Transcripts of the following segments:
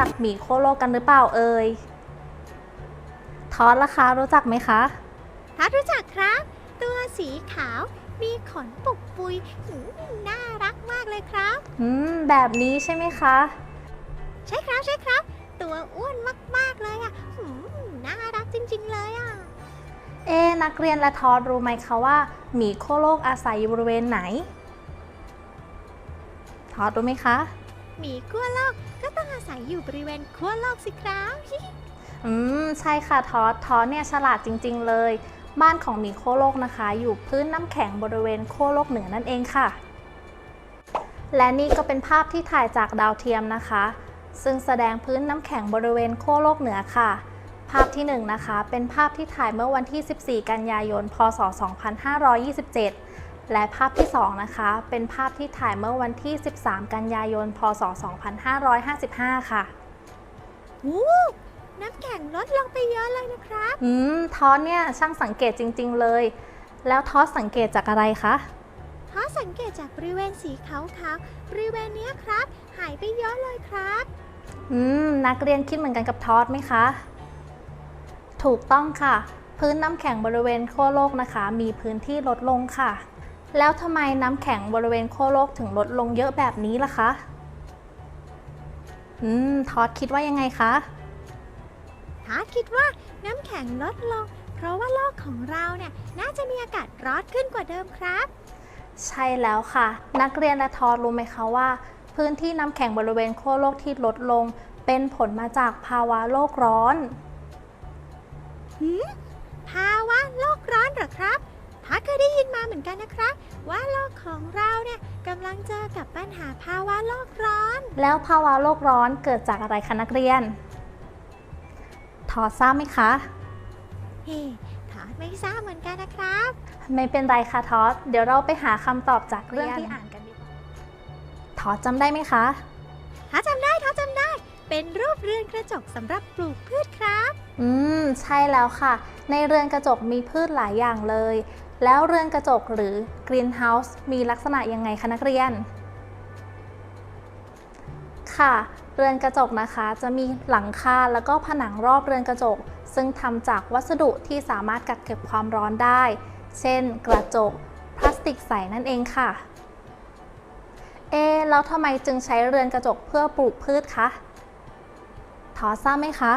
จักหมีโคโลกกันหรือเปล่าเอ่ยทอสล่ะคะรู้จักไหมคะทัดรู้จักครับ ตัวสีขาวมีขนปุกปุยหืมน่ารักมากเลยครับ อืม แบบนี้ใช่ไหมคะ ใช่ครับใช่ครับ ตัวอ้วนมากๆเลยอะหืมน่ารักจริง ๆ เลยอะ เอ๊ะนักเรียนและทอสรู้ไหมคะว่าหมีโคโลกอาศัยอยู่บริเวณไหน ทอสรู้ไหมคะ หมีขั้วโลกก็ต้ อาศัยอยู่บริเวณขั้วโลกสิครับอืมใช่ค่ะทอสทอสเนี่ยฉลาดจริง ๆ เลย บ้านของหมีโคโลกนะคะ อยู่พื้นน้ำแข็งบริเวณโคโลกเหนือนั่นเองค่ะ และนี่ก็เป็นภาพที่ถ่ายจากดาวเทียมนะคะ ซึ่งแสดงพื้นน้ำแข็งบริเวณโคโลกเหนือค่ะ ภาพที่1นะคะ เป็นภาพที่ถ่ายเมื่อวันที่ 14 กันยายน พศ 2527 และภาพที่ 2 นะคะ เป็นภาพที่ถ่ายเมื่อวันที่ 13 กันยายน พศ 2555 ค่ะวู้น้ำแข็งลดลงไปเยอะเลยนะครับ อืม ทอสเนี่ยช่างสังเกตจริง ๆ เลย แล้วทอสสังเกตจากอะไรคะเพราะสังเกตจากบริเวณสีขาวๆ บริเวณเนี้ยครับ หายไปเยอะเลยครับ อืม นักเรียนคิดเหมือนกันกับทอสไหมคะ ถูกต้องค่ะ พื้นน้ำแข็งบริเวณขั้วโลกนะคะ มีพื้นที่ลดลงค่ะ แล้วทำไมน้ำแข็งบริเวณขั้วโลกถึงลดลงเยอะแบบนี้ล่ะคะ อืม ทอสคิดว่ายังไงคะทาร์ตคิดว่าน้ำแข็งลดลง เพราะว่าโลกของเราเนี่ยน่าจะมีอากาศร้อนขึ้นกว่าเดิมครับ ใช่แล้วค่ะ นักเรียนและทอสรู้ไหมคะว่า พื้นที่น้ำแข็งบริเวณขั้วโลกที่ลดลง เป็นผลมาจากภาวะโลกร้อนภาวะโลกร้อนเหรอครับ ของเราเนี่ยกำลังเจอกับปัญหาภาวะโลกร้อน แล้วภาวะโลกร้อนเกิดจากอะไรคะนักเรียน ทอทราบไหมคะเฮ้ทอดไม่ทราบเหมือนกันนะครับ ไม่เป็นไรค่ะทอสเดี๋ยวเราไปหาคำตอบจากเรื่องที่อ่านกันดีกว่าทอสจำได้ไหมคะถ้าจำได้ถ้าจำได้ เป็นรูปเรือนกระจกสำหรับปลูกพืชครับ อืม ใช่แล้วค่ะ ในเรือนกระจกมีพืชหลายอย่างเลย แล้วเรือนกระจกหรือกรีนเฮาส์มีลักษณะยังไงคะนักเรียน ค่ะ เรือนกระจกนะคะจะมีหลังคาแล้วก็ผนังรอบเรือนกระจก ซึ่งทำจากวัสดุที่สามารถกักเก็บความร้อนได้ เช่น กระจก พลาสติกใสนั่นเองค่ะ เอแล้วทำไมจึงใช้เรือนกระจกเพื่อปลูกพืชคะทอทราบไหมคะ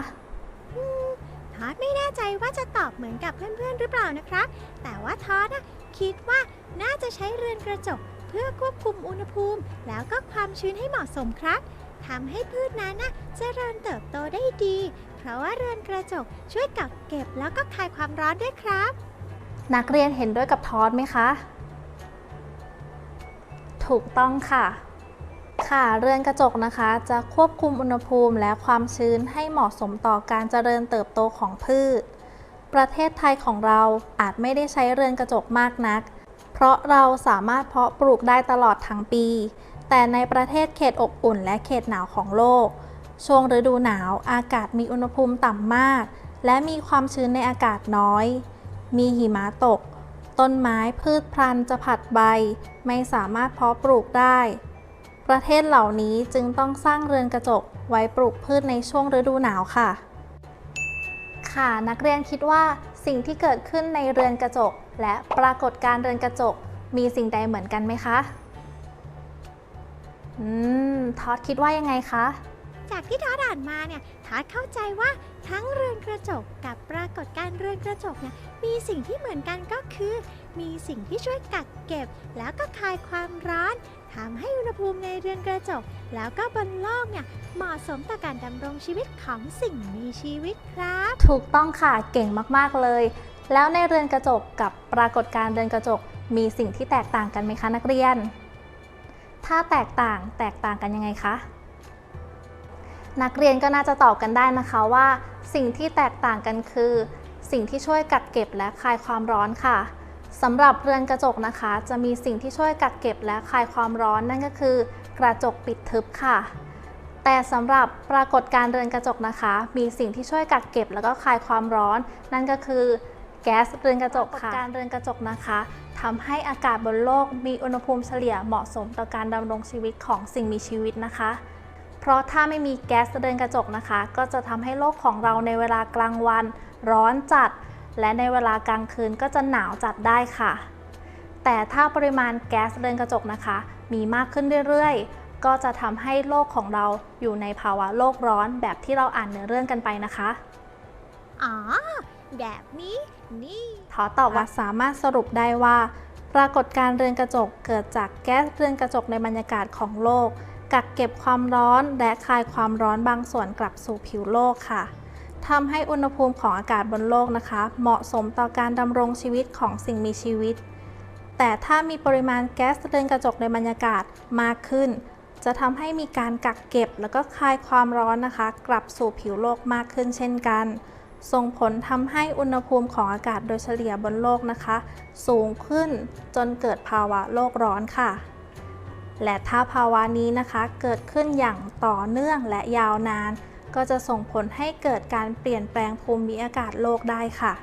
อดไม่แน่ใจว่าจะตอบเหมือนกับเพื่อนๆหรือเปล่านะครับ แต่ว่าทอดนะคิดว่าน่าจะใช้เรือนกระจก เพื่อควบคุมอุณหภูมิ แล้วก็ความชื้นให้เหมาะสมครับทำให้พืชนั้นนะเจริญเติบโตได้ดี เพราะว่าเรือนกระจกช่วยกักเก็บแล้วก็คายความร้อนด้วยครับ นักเรียนเห็นด้วยกับทอสไหมคะ ถูกต้องค่ะ ค่ะเรือนกระจกนะคะ จะควบคุมอุณหภูมิและความชื้นให้เหมาะสมต่อการเจริญเติบโตของพืช ประเทศไทยของเราอาจไม่ได้ใช้เรือนกระจกมากนัก เพราะเราสามารถเพาะปลูกได้ตลอดทั้งปี แต่ในประเทศเขตอบอุ่นและเขตหนาวของโลก ช่วงฤดูหนาวอากาศมีอุณหภูมิต่ำมาก และมีความชื้นในอากาศน้อย มีหิมะตก ต้นไม้พืชพันธุ์จะผัดใบ ไม่สามารถเพาะปลูกได้ ประเทศเหล่านี้จึงต้องสร้างเรือนกระจกไว้ปลูกพืชในช่วงฤดูหนาวค่ะ ค่ะนักเรียนคิดว่าสิ่งที่เกิดขึ้นในเรือนกระจก และปรากฏการณ์เรือนกระจก มีสิ่งใดเหมือนกันไหมคะอืมทอดคิดว่ายังไงคะ จากที่ทอดอ่านมาเนี่ยทอดเข้าใจว่าทั้งเรือนกระจกกับปรากฏการณ์เรือนกระจกเนี่ยมีสิ่งที่เหมือนกันก็คือ มีสิ่งที่ช่วยกักเก็บ แล้วก็คายความร้อนทำให้อุณห ภูมิในเรือนกระจก แล้วก็บนโลกเนี่ยเหมาะสมต่อการดำรงชีวิตของสิ่งมีชีวิตครับ ถูกต้องค่ะเก่งมาก ๆ เลย แล้วในเรือนกระจกกับปรากฏการณ์เรือนกระจก มีสิ่งที่แตกต่างกันไหมคะนักเรียน ถ้าแตกต่างแตกต่างกันยังไงคะนักเรียนก็น่าจะตอบกันได้นะคะว่า สิ่งที่แตกต่างกันคือ สิ่งที่ช่วยกักเก็บและคลายความร้อนค่ะ สำหรับเรือนกระจกนะคะ จะมีสิ่งที่ช่วยกักเก็บและคลายความร้อนนั่นก็คือกระจกปิดทึบค่ะ แต่สำหรับปรากฏการณ์เรือนกระจกนะคะ มีสิ่งที่ช่วยกักเก็บแล้วก็คลายความร้อน นั่นก็คือแก๊สเรือนกระจกค่ะปรากฏการณ์เรือนกระจกนะคะทำให้อากาศบนโลกมีอุณหภูมิเฉลี่ยเหมาะสมต่อการดำรงชีวิตของสิ่งมีชีวิตนะคะ เพราะถ้าไม่มีแก๊สเรือนกระจกนะคะ ก็จะทำให้โลกของเราในเวลากลางวัน ร้อนจัด และในเวลากลางคืนก็จะหนาวจัดได้ค่ะ แต่ถ้าปริมาณแก๊สเรือนกระจกนะคะ มีมากขึ้นเรื่อยๆ ก็จะทำให้โลกของเราอยู่ในภาวะโลกร้อนแบบที่เราอ่านเนื้อเรื่องกันไปนะคะ อ๋อ แบบนี้นี่ขอตอบว่าสามารถสรุปได้ว่า ปรากฏการณ์เรือนกระจกเกิดจากแก๊สเรือนกระจกในบรรยากาศของโลก กักเก็บความร้อนและคายความร้อนบางส่วนกลับสู่ผิวโลกค่ะ ทำให้อุณหภูมิของอากาศบนโลกนะคะ เหมาะสมต่อการดำรงชีวิตของสิ่งมีชีวิต แต่ถ้ามีปริมาณแก๊สเรือนกระจกในบรรยากาศมากขึ้น จะทำให้มีการกักเก็บแล้วก็คายความร้อนนะคะ กลับสู่ผิวโลกมากขึ้นเช่นกัน ส่งผลทำให้อุณหภูมิของอากาศโดยเฉลี่ยบนโลกนะคะ สูงขึ้นจนเกิดภาวะโลกร้อนค่ะ และถ้าภาวะนี้นะคะเกิดขึ้นอย่างต่อเนื่องและยาวนาน ก็จะส่งผลให้เกิดการเปลี่ยนแปลงภูมิอากาศโลกได้ค่ะ